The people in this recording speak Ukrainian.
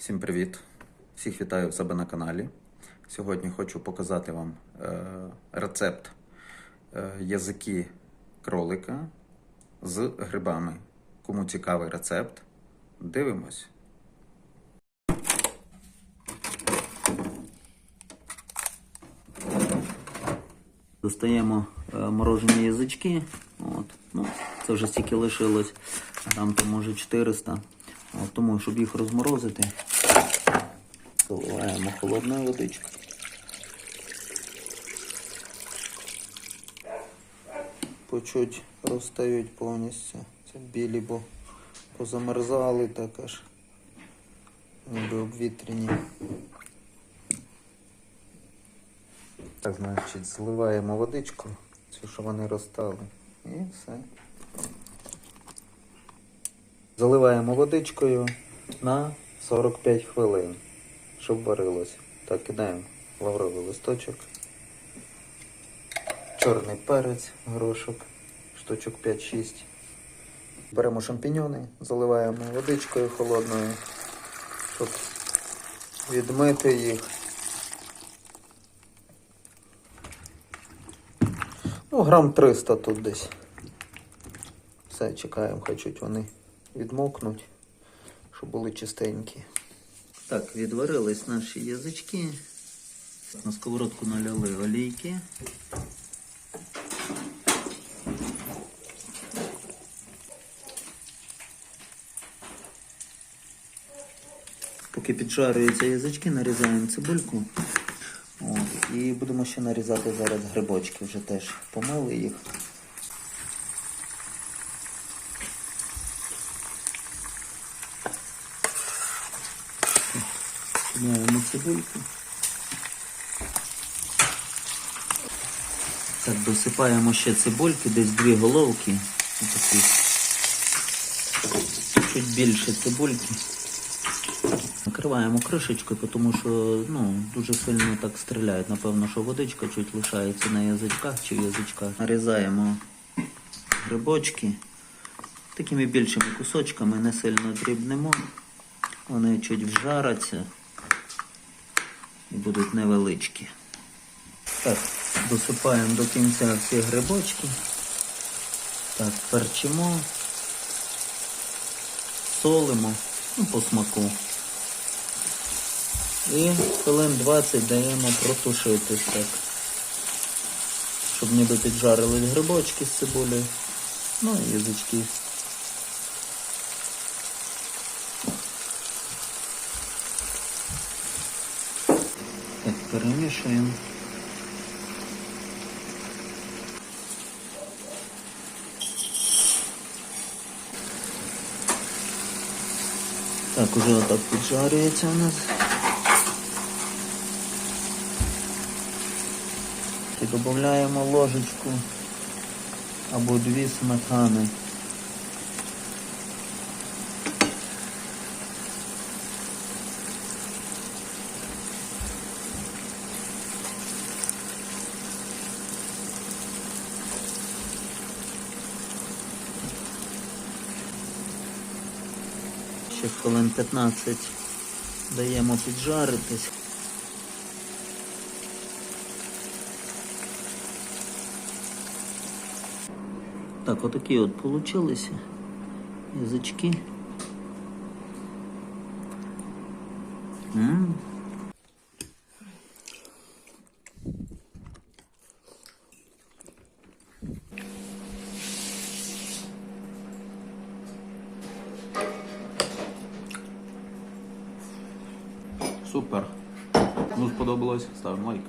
Всім привіт! Всіх вітаю в себе на каналі. Сьогодні хочу показати вам е, рецепт е, язики кролика з грибами. Кому цікавий рецепт, дивимось. Достаємо е, морожені язички. От. Ну, це вже стільки лишилось. Там то може 400. От, тому, щоб їх розморозити, заливаємо холодною водичкою. По чуть розстають повністю. Це білі, бо позамерзали так аж. Ніби обвітряні. Так, значить, зливаємо водичку, цю, що вони розстали. І все. Заливаємо водичкою на 45 хвилин, щоб варилося. Так, кидаємо лавровий листочок, чорний перець, горошок, штучок 5-6. Беремо шампіньони, заливаємо водичкою холодною, щоб відмити їх. Ну, грам 300 тут десь. Все, чекаємо, хай чуть вони відмокнуть, щоб були чистенькі. Так, відварились наші язички. На сковородку наляли олійки. Поки піджарюються язички, нарізаємо цибульку. От, і будемо ще нарізати зараз грибочки, вже теж помили їх. Підняємо цибульку. Так, досипаємо ще цибульки, десь дві головки. Отакі. Чуть більше цибульки. Накриваємо кришечкою, тому що ну, дуже сильно так стріляють. Напевно, що водичка чуть лишається на язичках чи в язичках. Нарізаємо грибочки такими більшими кусочками, не сильно дрібнемо. Вони чуть вжараться і будуть невеличкі. Так, досипаємо до кінця всі грибочки. Так, перчимо, солимо, ну, по смаку. І хвилин 20 даємо протушитись так. Щоб ніби піджарились грибочки з цибулею. Ну і язички. Так, перемішуємо. Так, уже отак піджарюється у нас. І додаємо ложечку або дві сметани. Ще хвилин 15 даємо піджаритись. Так, отакі от получилися язички. М. Супер. Кому сподобалось, ставимо лайк.